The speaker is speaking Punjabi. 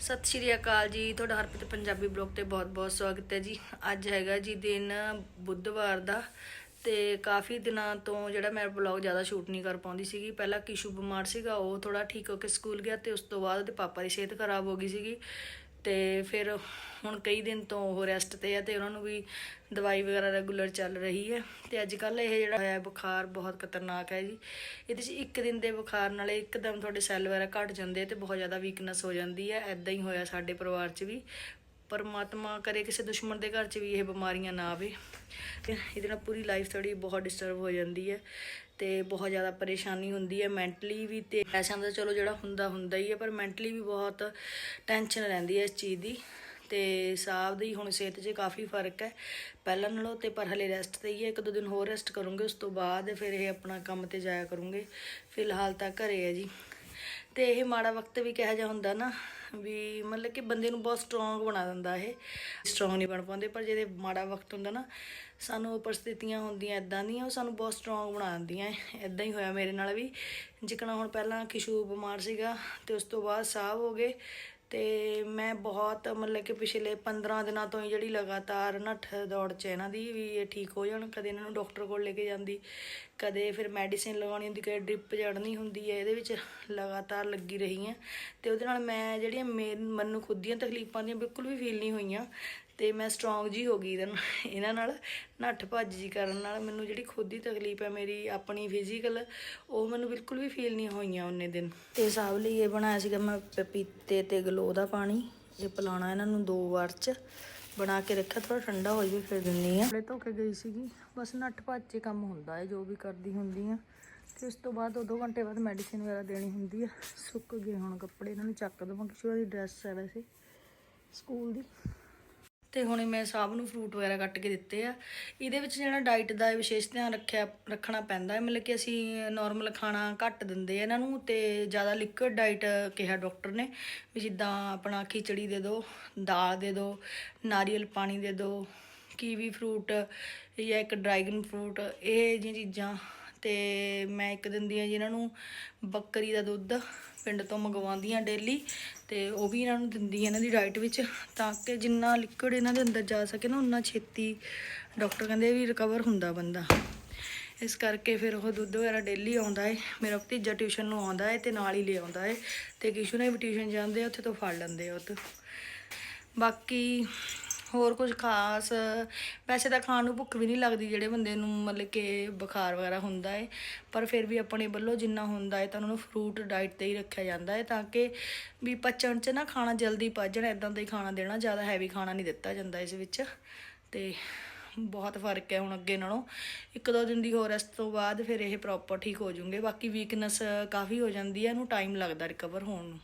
ਸਤਿ ਸ਼੍ਰੀ ਅਕਾਲ ਜੀ। ਤੁਹਾਡਾ ਹਰਪ੍ਰੀਤ ਪੰਜਾਬੀ ਬਲੌਗ ਤੇ ਬਹੁਤ-ਬਹੁਤ ਸਵਾਗਤ ਹੈ ਜੀ। ਅੱਜ ਹੈਗਾ ਜੀ ਦਿਨ ਬੁੱਧਵਾਰ ਦਾ ਤੇ ਕਾਫੀ ਦਿਨਾਂ ਤੋਂ ਜਿਹੜਾ ਮੈਂ ਬਲੌਗ ਜ਼ਿਆਦਾ ਸ਼ੂਟ ਨਹੀਂ ਕਰ ਪਾਉਂਦੀ ਸੀਗੀ। ਪਹਿਲਾਂ ਕਿਸ਼ੂ ਬਿਮਾਰ ਸੀਗਾ, ਉਹ ਥੋੜਾ ਠੀਕ ਹੋ ਕੇ ਸਕੂਲ ਗਿਆ ਤੇ ਉਸ ਤੋਂ ਬਾਅਦ ਉਹਦੇ ਪਾਪਾ ਦੀ ਸਿਹਤ ਖਰਾਬ ਹੋ ਗਈ ਸੀਗੀ। ਤੇ ਫਿਰ ਹੁਣ ਕਈ ਦਿਨ ਤੋਂ ਉਹ ਰੈਸਟ ਤੇ ਆ ਤੇ ਉਹਨਾਂ ਨੂੰ ਵੀ ਦਵਾਈ ਵਗੈਰਾ ਰੈਗੂਲਰ ਚੱਲ ਰਹੀ ਹੈ ਤੇ ਅੱਜ ਕੱਲ ਇਹ ਜਿਹੜਾ ਹੋਇਆ ਬੁਖਾਰ ਬਹੁਤ ਖਤਰਨਾਕ ਹੈ ਜੀ। ਇਹਦੇ 'ਚ ਇੱਕ ਦਿਨ ਦੇ ਬੁਖਾਰ ਨਾਲ ਇੱਕਦਮ ਤੁਹਾਡੇ ਸੈੱਲ ਵਗੈਰਾ ਘਟ ਜਾਂਦੇ ਆ ਤੇ ਬਹੁਤ ਜ਼ਿਆਦਾ ਵੀਕਨੈਸ ਹੋ ਜਾਂਦੀ ਹੈ ਐਦਾਂ ਹੀ ਹੋਇਆ ਸਾਡੇ ਪਰਿਵਾਰ 'ਚ ਵੀ। ਪਰਮਾਤਮਾ ਕਰੇ ਕਿਸੇ ਦੁਸ਼ਮਣ ਦੇ ਘਰ 'ਚ ਵੀ ਇਹ ਬਿਮਾਰੀਆਂ ਨਾ ਆਵੇ। ਤੇ ਇਹਦੇ ਨਾਲ ਪੂਰੀ ਲਾਈਫ ਥੋੜੀ ਬਹੁਤ ਡਿਸਟਰਬ ਹੋ ਜਾਂਦੀ ਹੈ ਤੇ ਬਹੁਤ ਜ਼ਿਆਦਾ ਪਰੇਸ਼ਾਨੀ ਹੁੰਦੀ ਹੈ ਮੈਂਟਲੀ ਵੀ ਤੇ ਪੈਸਿਆਂ ਦਾ ਚਲੋ ਜਿਹੜਾ ਹੁੰਦਾ ਹੁੰਦਾ ਹੀ ਹੈ, ਪਰ ਮੈਂਟਲੀ ਵੀ ਬਹੁਤ ਟੈਨਸ਼ਨ ਰਹਿੰਦੀ ਹੈ ਇਸ ਚੀਜ਼ ਦੀ। ਤੇ ਸਾਹ ਦੀ ਹੁਣ ਸਿਹਤ 'ਚ ਕਾਫੀ ਫ਼ਰਕ ਹੈ। ਪਹਿਲਾਂ ਨਾਲੋਂ ਤੇ ਪਰ ਹਲੇ ਰੈਸਟ ਤੇ ਹੀ ਹੈ, ਇੱਕ ਦੋ ਦਿਨ ਹੋਰ ਰੈਸਟ ਕਰੂੰਗੇ, ਉਸ ਤੋਂ ਬਾਅਦ ਫਿਰ ਇਹ ਆਪਣਾ ਕੰਮ ਤੇ ਜਾਇਆ ਕਰੂੰਗੇ। ਫਿਲਹਾਲ ਤਾਂ ਘਰੇ ਹੈ ਜੀ। ਤੇ ਇਹ ਮਾੜਾ ਵਕਤ ਵੀ ਕਿਹਾ ਜਾ ਹੁੰਦਾ ਨਾ ਵੀ ਮਤਲਬ ਕਿ ਬੰਦੇ ਨੂੰ ਬਹੁਤ ਸਟਰੋਂਗ ਬਣਾ ਦਿੰਦਾ ਇਹ। ਸਟਰੋਂਗ ਨਹੀਂ ਬਣ ਪਾਉਂਦੇ, ਪਰ ਜਿਹਦੇ ਮਾੜਾ ਵਕਤ ਹੁੰਦਾ ਨਾ, ਸਾਨੂੰ ਉਹ ਪਰਿਸਥਿਤੀਆਂ ਹੁੰਦੀਆਂ ਇਦਾਂ ਦੀਆਂ, ਉਹ ਸਾਨੂੰ ਬਹੁਤ ਸਟਰੋਂਗ ਬਣਾ ਦਿੰਦੀਆਂ। ਇਦਾਂ ਹੀ ਹੋਇਆ ਮੇਰੇ ਨਾਲ ਵੀ। ਜਿਕਣਾ ਹੁਣ ਪਹਿਲਾਂ ਕਿਸ਼ੂ ਬਿਮਾਰ ਸੀਗਾ ਤੇ ਉਸ ਤੋਂ ਬਾਅਦ ਸਾਹ ਹੋ ਗਏ। ਤੇ ਮੈਂ ਬਹੁਤ ਮਤਲਬ ਕਿ ਪਿਛਲੇ 15 ਦਿਨਾਂ ਤੋਂ ਹੀ ਜਿਹੜੀ ਲਗਾਤਾਰ ਨੱਠ ਦੌੜ ਚ ਇਹਨਾਂ ਦੀ ਵੀ ਇਹ ਠੀਕ ਹੋ ਜਾਣ, ਕਦੇ ਇਹਨਾਂ ਨੂੰ ਡਾਕਟਰ ਕੋਲ ਲੈ ਕੇ ਜਾਂਦੀ, ਕਦੇ ਫਿਰ ਮੈਡੀਸਿਨ ਲਗਾਉਣੀ ਹੁੰਦੀ, ਕਦੇ ਡ੍ਰਿਪ ਚੜਨੀ ਹੁੰਦੀ ਹੈ, ਇਹਦੇ ਵਿੱਚ ਲਗਾਤਾਰ ਲੱਗੀ ਰਹੀ ਹਾਂ ਤੇ ਉਹਦੇ ਨਾਲ ਮੈਂ ਜਿਹੜੀਆਂ ਮਨ ਨੂੰ ਖੁਦ ਦੀਆਂ ਤਕਲੀਫਾਂ ਦੀਆਂ ਬਿਲਕੁਲ ਵੀ ਫੀਲ ਨਹੀਂ ਹੋਈਆਂ ਤੇ ਮੈਂ ਸਟਰੋਂਗ ਜੀ ਹੋ ਗਈ ਇਹਦੇ ਨਾਲ, ਇਹਨਾਂ ਨਾਲ ਨੱਠ ਭੱਜ ਜੀ ਕਰਨ ਨਾਲ ਮੈਨੂੰ ਜਿਹੜੀ ਖੁਦ ਦੀ ਤਕਲੀਫ ਹੈ ਮੇਰੀ ਆਪਣੀ ਫਿਜ਼ੀਕਲ ਉਹ ਮੈਨੂੰ ਬਿਲਕੁਲ ਵੀ ਫੀਲ ਨਹੀਂ ਹੋਈਆਂ ਉਹਨੇ ਦਿਨ। ਤੇ ਸਭ ਲਈ ਇਹ ਬਣਾਇਆ ਸੀਗਾ ਮੈਂ ਪਪੀਤੇ ਤੇ ਗਲੋ ਦਾ ਪਾਣੀ। ਇਹ ਪਿਲਾਉਣਾ ਇਹਨਾਂ ਨੂੰ ਦੋ ਵਾਰ ਚ। ਬਣਾ ਕੇ ਰੱਖਿਆ ਥੋੜਾ ਠੰਡਾ ਹੋ ਜਾਵੇ ਫਿਰ ਦਿੰਨੀ ਆ। ਕੱਪੜੇ ਧੋ ਕੇ ਗਈ ਸੀਗੀ। ਬਸ ਨੱਠ ਭੱਜ ਕੇ ਕੰਮ ਹੁੰਦਾ ਹੈ ਜੋ ਵੀ ਕਰਦੀ ਹੁੰਦੀ ਆ। ਤੇ ਉਸ ਤੋਂ ਬਾਅਦ 2 ਘੰਟੇ ਬਾਅਦ ਮੈਡੀਸਿਨ ਵਗੈਰਾ ਦੇਣੀ ਹੁੰਦੀ ਆ। ਸੁੱਕ ਗਏ ਹੁਣ ਕੱਪੜੇ ਇਹਨਾਂ ਨੂੰ ਚੱਕ ਦਵਾਂ। ਕਿਸੇ ਦੀ ਡਰੈਸ ਹੈ ਵੈਸੇ ਸਕੂਲ ਦੀ। ਤੇ ਹੁਣੇ ਮੈਂ ਸਭ ਨੂੰ ਫਰੂਟ ਵਗੈਰਾ ਕੱਟ ਕੇ ਦਿੱਤੇ ਆ। ਇਹਦੇ ਵਿੱਚ ਜਿਹੜਾ ਡਾਈਟ ਦਾ ਵਿਸ਼ੇਸ਼ ਧਿਆਨ ਰੱਖਿਆ, ਰੱਖਣਾ ਪੈਂਦਾ ਹੈ। ਮਤਲਬ ਕਿ ਅਸੀਂ ਨਾਰਮਲ ਖਾਣਾ ਘੱਟ ਦਿੰਦੇ ਆ ਇਹਨਾਂ ਨੂੰ ਤੇ ਜ਼ਿਆਦਾ ਲਿਕੁਇਡ ਡਾਈਟ ਕਿਹਾ ਡਾਕਟਰ ਨੇ ਵੀ ਜਿੱਦਾਂ ਆਪਣਾ ਖਿਚੜੀ ਦੇ ਦਿਓ ਦਾਲ ਦੇ ਦਿਓ ਨਾਰੀਅਲ ਪਾਣੀ ਦੇ ਦਿਓ ਕੀਵੀ ਫਰੂਟ ਜਾਂ ਇੱਕ ਡਰੈਗਨ ਫਰੂਟ ਇਹ ਜਿਹੀਆਂ ਚੀਜ਼ਾਂ ਤੇ ਮੈਂ ਇੱਕ ਦਿੰਦੀ ਆ ਜੀ ਇਹਨਾਂ ਨੂੰ ਬੱਕਰੀ ਦਾ ਦੁੱਧ ਪਿੰਡ ਤੋਂ ਮੰਗਵਾਉਂਦੀ ਆ ਡੇਲੀ ਤੇ ਉਹ ਵੀ ਇਹਨਾਂ ਨੂੰ ਦਿੰਦੀ ਆ ਇਹਨਾਂ ਦੀ ਡਾਈਟ ਵਿੱਚ ਤਾਂ ਕਿ ਜਿੰਨਾ ਲਿਕੁਇਡ ਇਹਨਾਂ ਦੇ ਅੰਦਰ ਜਾ ਸਕੇ ਨਾ ਉਨਾ ਛੇਤੀ ਡਾਕਟਰ ਕਹਿੰਦੇ ਵੀ ਰਿਕਵਰ ਹੁੰਦਾ ਬੰਦਾ। ਇਸ ਕਰਕੇ ਫਿਰ ਉਹ ਦੁੱਧ ਵਗੈਰਾ ਡੇਲੀ ਆਉਂਦਾ ਏ, ਮੇਰਾ ਭਤੀਜਾ ਟਿਊਸ਼ਨ ਨੂੰ ਆਉਂਦਾ ਏ ਤੇ ਨਾਲ ਹੀ ਲੈ ਆਉਂਦਾ ਏ ਤੇ ਕਿਸ਼ੂ ਨੇ ਵੀ ਟਿਊਸ਼ਨ ਜਾਂਦੇ ਆ, ਉੱਥੇ ਤੋਂ ਫੜ ਲੈਂਦੇ ਆ ਉਹ ਤੋਂ। ਬਾਕੀ ਹੋਰ ਕੁਝ ਖਾਸ, ਵੈਸੇ ਤਾਂ ਖਾਣ ਨੂੰ ਭੁੱਖ ਵੀ ਨਹੀਂ ਲੱਗਦੀ ਜਿਹੜੇ ਬੰਦੇ ਨੂੰ ਮਤਲਬ ਕਿ ਬੁਖਾਰ ਵਗੈਰਾ ਹੁੰਦਾ ਹੈ ਪਰ ਫਿਰ ਵੀ ਆਪਣੇ ਵੱਲੋਂ ਜਿੰਨਾ ਹੁੰਦਾ ਹੈ ਤਾਂ ਉਹਨਾਂ ਨੂੰ ਫਰੂਟ ਡਾਈਟ ਤੇ ਹੀ ਰੱਖਿਆ ਜਾਂਦਾ ਹੈ ਤਾਂ ਕਿ ਵੀ ਪਚਣ 'ਚ ਨਾ ਖਾਣਾ ਜਲਦੀ ਪਚ ਜਾਣਾ ਇਦਾਂ ਦਾ ਹੀ ਖਾਣਾ ਦੇਣਾ, ਜ਼ਿਆਦਾ ਹੈਵੀ ਖਾਣਾ ਨਹੀਂ ਦਿੱਤਾ ਜਾਂਦਾ ਇਸ ਵਿੱਚ ਤੇ ਬਹੁਤ ਫ਼ਰਕ ਹੈ ਹੁਣ ਅੱਗੇ ਨਾਲੋਂ। ਇੱਕ ਦੋ ਦਿਨ ਦੀ ਹੋਰ ਇਸ ਤੋਂ ਬਾਅਦ ਫਿਰ ਇਹ ਪ੍ਰੋਪਰ ਠੀਕ ਹੋ ਜਾਊਗੇ, ਬਾਕੀ ਵੀਕਨੈਸ ਕਾਫੀ ਹੋ ਜਾਂਦੀ ਹੈ, ਇਹਨੂੰ ਟਾਈਮ ਲੱਗਦਾ ਰਿਕਵਰ ਹੋਣ ਨੂੰ।